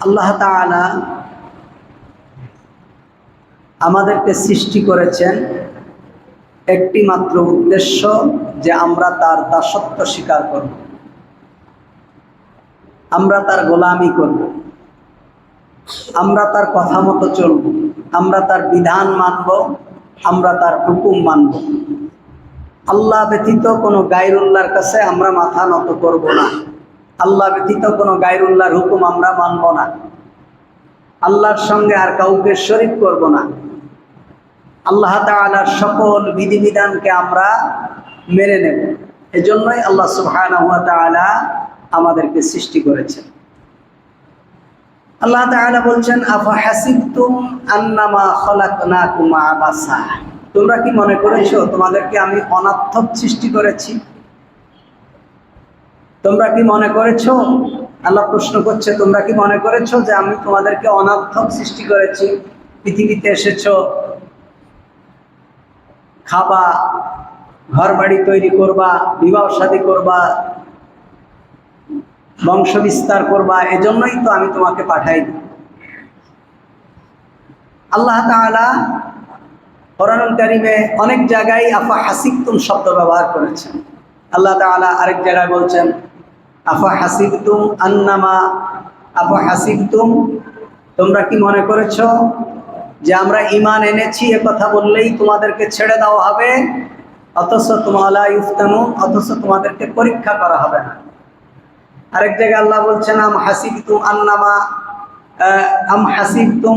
আল্লাহ আমাদেরকে সৃষ্টি করেছেন একটি মাত্র উদ্দেশ্য যে আমরা তার দাসত্ব স্বীকার করব। আমরা তার গোলামি করব। আমরা তার কথা মতো চলব। আমরা তার বিধান মানব। আমরা তার হুকুম মানব। আল্লাহ ব্যতীত কোনো গায়রুল্লাহর কাছে আমরা মাথা নত করব না। আল্লাহ ব্যতীত কোনো গায়রুল্লাহর হুকুম আমরা মানব না। আল্লাহর সঙ্গে আর কাউকে শরিক করব না। আল্লাহ তাআলার সকল বিধিবিধানকে আমরা মেনে নেব। এজন্যই আল্লাহ ওয়া আমাদেরকে সৃষ্টি করেছেন। আল্লাহ তাআলা বলছেন, আফা হাসিবতুম আন্নামা তোমরা কি মনে করেছ, তোমাদেরকে আমি অনার্থক সৃষ্টি করেছি? তোমরা কি মনে করেছ? আল্লাহ প্রশ্ন করছে, তোমরা কি মনে করেছ যে আমি তোমাদেরকে অনার্থক সৃষ্টি করেছি? পৃথিবীতে এসেছ, খাবা ঘর বাড়ি তৈরি করবা, বিবাহ শাদী করবা, বংশ বিস্তার করবা, এজন্যই তো আমি তোমাকে পাঠাই আল্লাহ তাআলা অনেক জায়গায় আফা হাসিবতুম শব্দ ব্যবহার করেছেন। আল্লাহ তাআলা আরেক জায়গায় বলছেন হাসিবতুম আন্নামা তোমরা কি মনে করেছ যে আমরা ইমান এনেছি, এ কথা বললেই তোমাদেরকে ছেড়ে দেওয়া হবে? অথচ তোমালা ইফতানু অথচ তোমাদেরকে পরীক্ষা করা হবে না। আরেক জায়গায় আল্লাহ বলছেন, আম হাসিব হাসিবতুম আন্নামা আম হাসিবতুম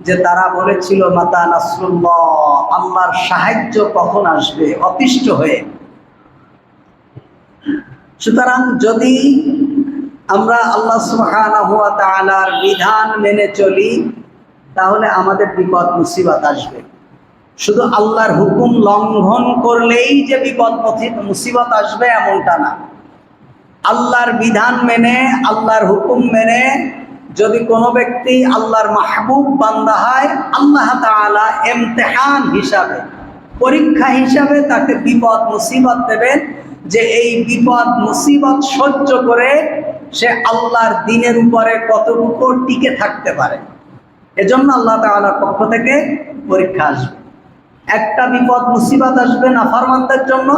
যে তারা বলেছিল, মাতা নাসরুল্লাহ, আল্লাহর সাহায্য কখন আসবে? অতিষ্ঠ হয়ে। সুতরাং যদি আমরা আল্লাহ তাআলার বিধান মেনে চলি, তাহলে আমাদের বিপদ মুসিবত আসবে। শুধু আল্লাহর হুকুম লঙ্ঘন করলেই যে বিপদ মুসি- মুসিবত আসবে এমনটা না। আল্লাহর বিধান মেনে, আল্লাহর হুকুম মেনে যদি কোনো ব্যক্তি আল্লাহর মাহবুব বান্দা হয়, আল্লাহ তাআলা এমতেহান হিসাবে, পরীক্ষা হিসাবে তাকে বিপদ মুসিবত দেবেন, যে এই বিপদ মুসিবত সহ্য করে সে আল্লাহর দিনের উপরে কতটুকু টিকে থাকতে পারে। এজন্য আল্লাহ তাআলার পক্ষ থেকে পরীক্ষা আসবে। একটা বিপদ মুসিবত আসবে নাফরমানদের জন্য,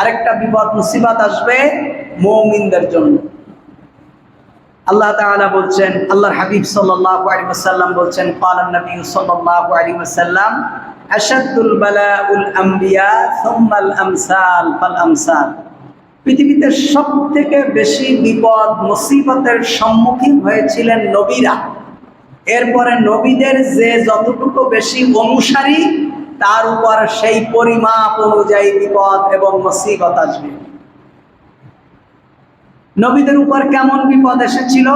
আরেকটা বিপদ মুসিবত আসবে মৌমিনদের জন্য। আল্লাহ তালা বলছেন, আল্লাহর হাবিব সাল্লাহ আলাইহি বলছেন ক্বালান নবী সাল্লাল্লাহু আলাইহি ওয়াসাল্লাম, আশাদুল আমসাল আমসাল। পৃথিবীতে সব থেকে বেশি বিপদ, মুসিবতের সম্মুখীন হয়েছিলেন নবীরা। এরপরে নবীদের যে যতটুকু বেশি অনুসারী, তার উপর সেই পরিমাপ অনুযায়ী বিপদ এবং মুসিবত আসবে। নবীদের উপর কেমন বিপদ এসেছিল?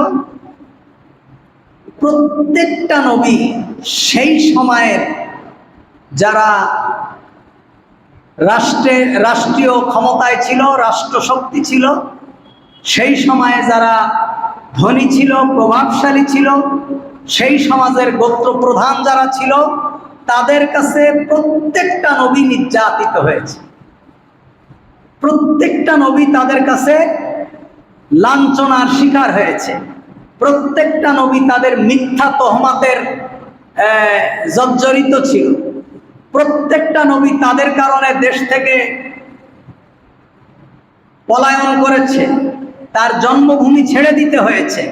প্রত্যেকটা নবী সেই সময়ের যারা রাষ্ট্রে, রাষ্ট্রীয় ক্ষমতায় ছিল, রাষ্ট্রশক্তি ছিল, সেই সময়ে যারা ধনী ছিল, প্রভাবশালী ছিল, সেই সমাজের গোত্র প্রধান যারা ছিল, তাদের কাছে প্রত্যেকটা নবী নির্যাতিত হয়েছে। প্রত্যেকটা নবী তাদের কাছে লাঞ্ছনার শিকার হয়েছে। প্রত্যেকটা নবী তাদের মিথ্যা তহমাতের জর্জরিত ছিল। প্রত্যেকটা নবী তাদের কারণে দেশ থেকে পলায়ন করেছে। তার জন্মভূমি ছেড়ে দিতে হয়েছে।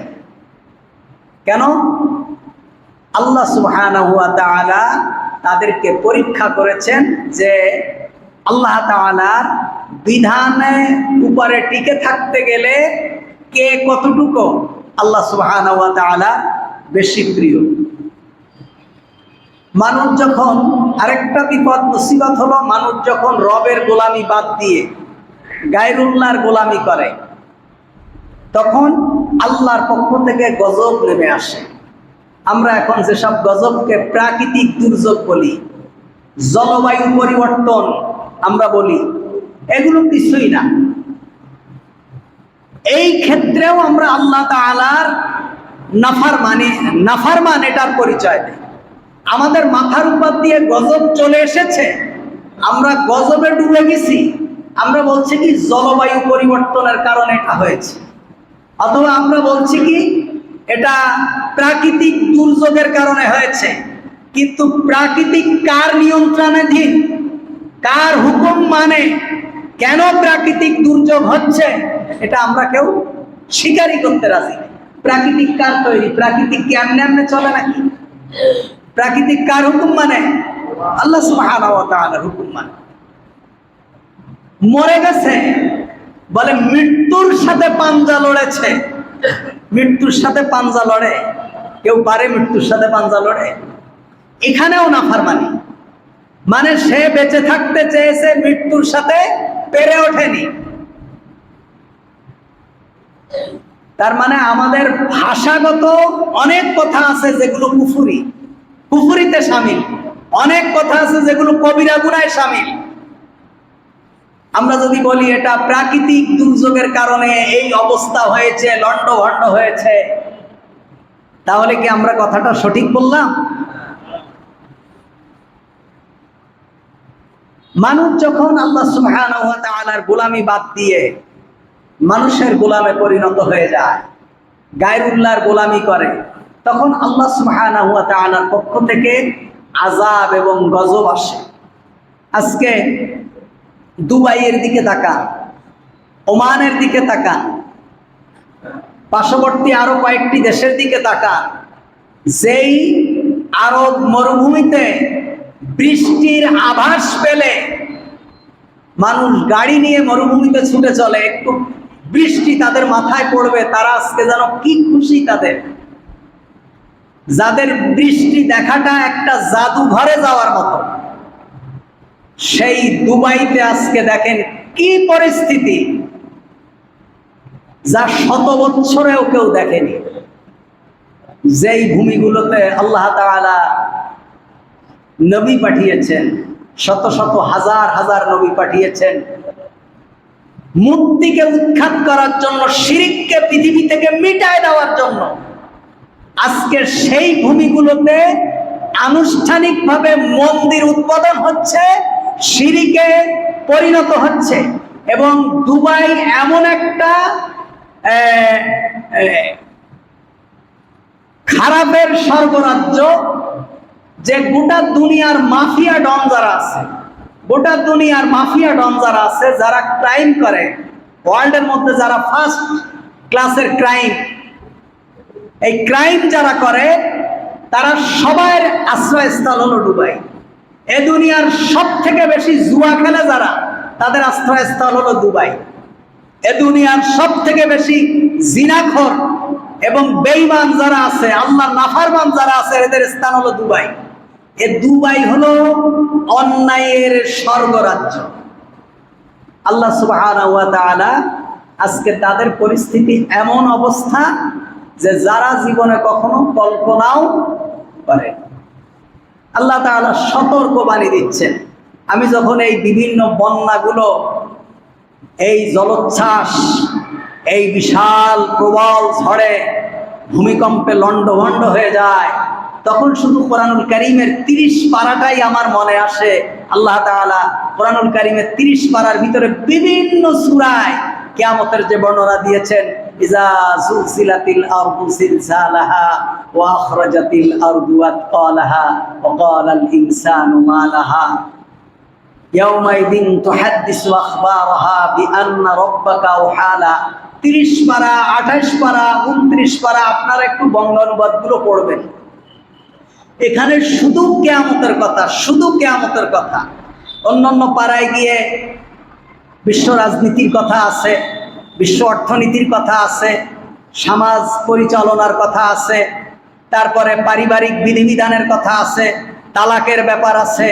কেন? আল্লাহ ওয়া তাদেরকে পরীক্ষা করেছেন যে আল্লাহ তালার বিধানে উপরে টিকে থাকতে গেলে কে কতটুকু? আল্লাহ ওয়া বেশি প্রিয়। মানুষ যখন আরেকটা বিপদ মুসিবত হলো, মানুষ যখন রবের গোলামি বাদ দিয়ে গায়রুল্লাহর গোলামি করে, তখন আল্লাহর পক্ষ থেকে গজব নেমে আসে। আমরা এখন যেসব গজবকে প্রাকৃতিক দুর্যোগ বলি, জলবায়ু পরিবর্তন আমরা বলি, এগুলো কিছুই না। এই ক্ষেত্রেও আমরা আল্লাহ তাআলার নাফার মানে নাফার মান এটার পরিচয় দেয় আমাদের মাথার উপর দিয়ে গজব চলে এসেছে, আমরা গজবে ডুবে গেছি, আমরা বলছি কি জলবায়ু পরিবর্তনের কারণে এটা হয়েছে। অথবা আমরা বলছি কি, এটা প্রাকৃতিক দুর্যোগের কারণে হয়েছে, কিন্তু প্রাকৃতিক কার নিয়ন্ত্রণাধীন? কার হুকুম মানে? কেন প্রাকৃতিক দুর্যোগ হচ্ছে? এটা আমরা কেউ স্বীকারই করতে রাজি প্রাকৃতিক কার তৈরি? প্রাকৃতিক কি এমনি এমনি চলে নাকি? প্রাকৃতিক কার হুকুম মানে? আল্লাহ সুবহানাহু হুকুম মানে। মরে গেছে। বলে মৃত্যুর সাথে পাঞ্জা লড়েছে। মৃত্যুর সাথে পাঞ্জা লড়ে। কেউ পারে মৃত্যুর সাথে পাঞ্জা লড়ে। এখানেও নাফার মানি মানে সে বেঁচে থাকতে চেয়েছে, মৃত্যুর সাথে পেরে ওঠেনি। তার মানে আমাদের ভাষাগত অনেক কথা আছে যেগুলো কুফুরি। কুফুরিতে সামিল। অনেক কথা আছে যেগুলো কবিরা গুনায় সামিল। আমরা যদি বলি এটা প্রাকৃতিক দুর্যোগের কারণে এই অবস্থা হয়েছে লন্ড ভন্ড হয়েছে, তাহলে কি আমরা কথাটা সঠিক বললাম? মানুষ যখন আল্লাহ তাআলার গোলামি বাদ দিয়ে মানুষের গোলামে পরিণত হয়ে যায়, গায়রুল্লাহর গোলামি করে, তখন আল্লাহ তাআলার পক্ষ থেকে আজাব এবং গজব আসে। আজকে দুবাইয়ের দিকে তাকান, ওমানের দিকে তাকান, পার্শ্ববর্তী আরও কয়েকটি দেশের দিকে তাকান, যেই আরব মরুভূমিতে বৃষ্টির আভাস পেলে মানুষ গাড়ি নিয়ে মরুভূমিতে ছুটে চলে, একটু বৃষ্টি তাদের মাথায় পড়বে, তারা আজকে যেন কি খুশি তাদের। যাদের বৃষ্টি দেখাটা একটা জাদুঘরে যাওয়ার মতো। সেই দুবাইতে আজকে দেখেন কি পরিস্থিতি, যা শত বৎসরেও কেউ দেখেনি। যেই ভূমিগুলোতে আল্লাহ তাআলা নবী পাঠিয়েছেন শত শত হাজার হাজার নবী পাঠিয়েছেন। মূর্তিকে উৎখাত করার জন্য, শিরিককে পৃথিবী থেকে মিটায় দেওয়ার জন্য। আজকে সেই ভূমিগুলোতে আনুষ্ঠানিকভাবে মন্দির উদ্বোধন হচ্ছে সিঁড়িকে পরিণত হচ্ছে এবং দুবাই এমন একটা খারাপের স্বর্গরাজ্য যে গোটা দুনিয়ার মাফিয়া ডন যারা আছে, গোটা দুনিয়ার মাফিয়া ডন যারা আছে, যারা ক্রাইম করে ওয়ার্ল্ডের মধ্যে যারা ফার্স্ট ক্লাসের ক্রাইম এই ক্রাইম যারা করে, তারা সবার আশ্রয়স্থল হলো দুবাই। এ দুনিয়ার সব থেকে বেশি জুয়া খেলে যারা, তাদের আশ্রয়স্থল হলো দুবাই। এ দুনিয়ার সব থেকে বেশি জিনাখর এবং বেইমান যারা আছে আল্লাহ নাফারমান যারা আছে, এদের স্থান হলো দুবাই। এ দুবাই হলো অন্যায়ের স্বর্গরাজ্য। আল্লাহ ওয়া আজকে তাদের পরিস্থিতি এমন অবস্থা যে যারা জীবনে কখনো কল্পনাও করে। আল্লাহ তাআলা সতর্ক বাণী দিচ্ছেন। আমি যখন এই বিভিন্ন বন্যাগুলো, এই জলোচ্ছ্বাস, এই বিশাল প্রবল ঝড়ে ভূমিকম্পে লণ্ডভণ্ড হয়ে যায় তখন শুধু কোরআনুল করিমের তিরিশ পারাটাই আমার মনে আসে। আল্লাহ তাআলা কোরআনুল করিমের তিরিশ পারার ভিতরে বিভিন্ন সুরায় কেয়ামতের যে বর্ণনা দিয়েছেন, ইজা সুলসিলাতিল আরদু সিলসালাহা ওয়া আখরাজাতিল আরদু আতকালাহা ওয়া ক্বালাল ইনসানু মা লাহা ইয়াউমাইদিন তুহাদ্দিসু আখবারাহা বিআন্না রাব্বাকা আওহালা 30 পারা 28 পারা 29 পারা, আপনারা একটু বঙ্গ অনুবাদগুলো পড়বেন। এখানে শুধু কেয়ামতের কথা, শুধু কেয়ামতের কথা। অন্যান্য পাড়ায় গিয়ে বিশ্ব রাজনীতির কথা আছে, বিশ্ব অর্থনীতির কথা আছে, সমাজ পরিচালনার কথা আছে, তারপরে পারিবারিক বিধিবিধানের কথা আছে, তালাকের ব্যাপার আছে,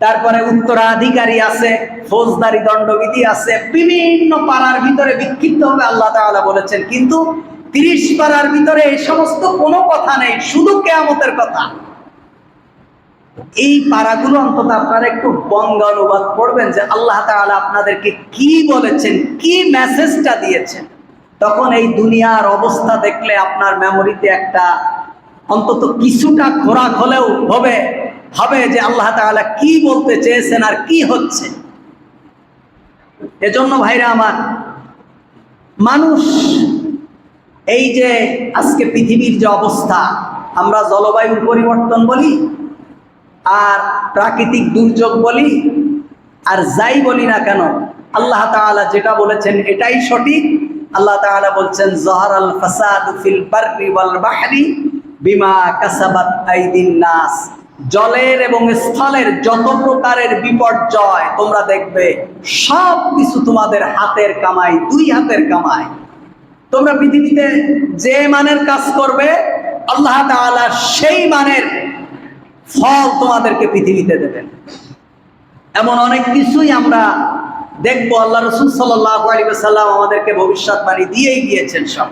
তারপরে উত্তরাধিকারী আছে, ফৌজদারি দণ্ডবিধি আছে, বিভিন্ন পাড়ার ভিতরে বিক্ষিপ্তভাবে আল্লাহ তাআলা বলেছেন। কিন্তু তিরিশ পাড়ার ভিতরে এই সমস্ত কোনো কথা নেই, শুধু কেয়ামতের কথা। এই পারাগুলো অন্তত আপনারা একটু বঙ্গা অনুবাদ পড়বেন যে আল্লাহ আপনাদেরকে কি বলেছেন, কি মেসেজটা দিয়েছেন। তখন এই দুনিয়ার অবস্থা দেখলে আপনার মেমোরিতে একটা অন্তত কিছুটা খোরাক হলেও হবে হবে যে আল্লাহ তাআলা কি বলতে চেয়েছেন আর কি হচ্ছে। এজন্য ভাইরা আমার, মানুষ এই যে আজকে পৃথিবীর যে অবস্থা, আমরা জলবায়ুর পরিবর্তন বলি, আর প্রাকৃতিক দুর্যোগ বলি, আর যাই বলি না কেন, আল্লাহ তাআলা যেটা বলেছেন এটাই সঠিক। আল্লাহ তাআলা বলছেন, জহর ফাসাদ ফিল বাহরি বিমা কাসাবাত আইদিন নাস। জলের এবং স্থলের যত প্রকারের বিপর্যয় তোমরা দেখবে সব কিছু তোমাদের হাতের কামাই, দুই হাতের কামাই। তোমরা পৃথিবীতে যে মানের কাজ করবে, আল্লাহ তাআলা সেই মানের ফল তোমাদেরকে পৃথিবীতে দেবেন। এমন অনেক কিছুই আমরা দেখব। আল্লাহ রসুল সাল্লাহ আলী সাল্লাম আমাদেরকে ভবিষ্যৎবাণী দিয়েই দিয়েছেন সব।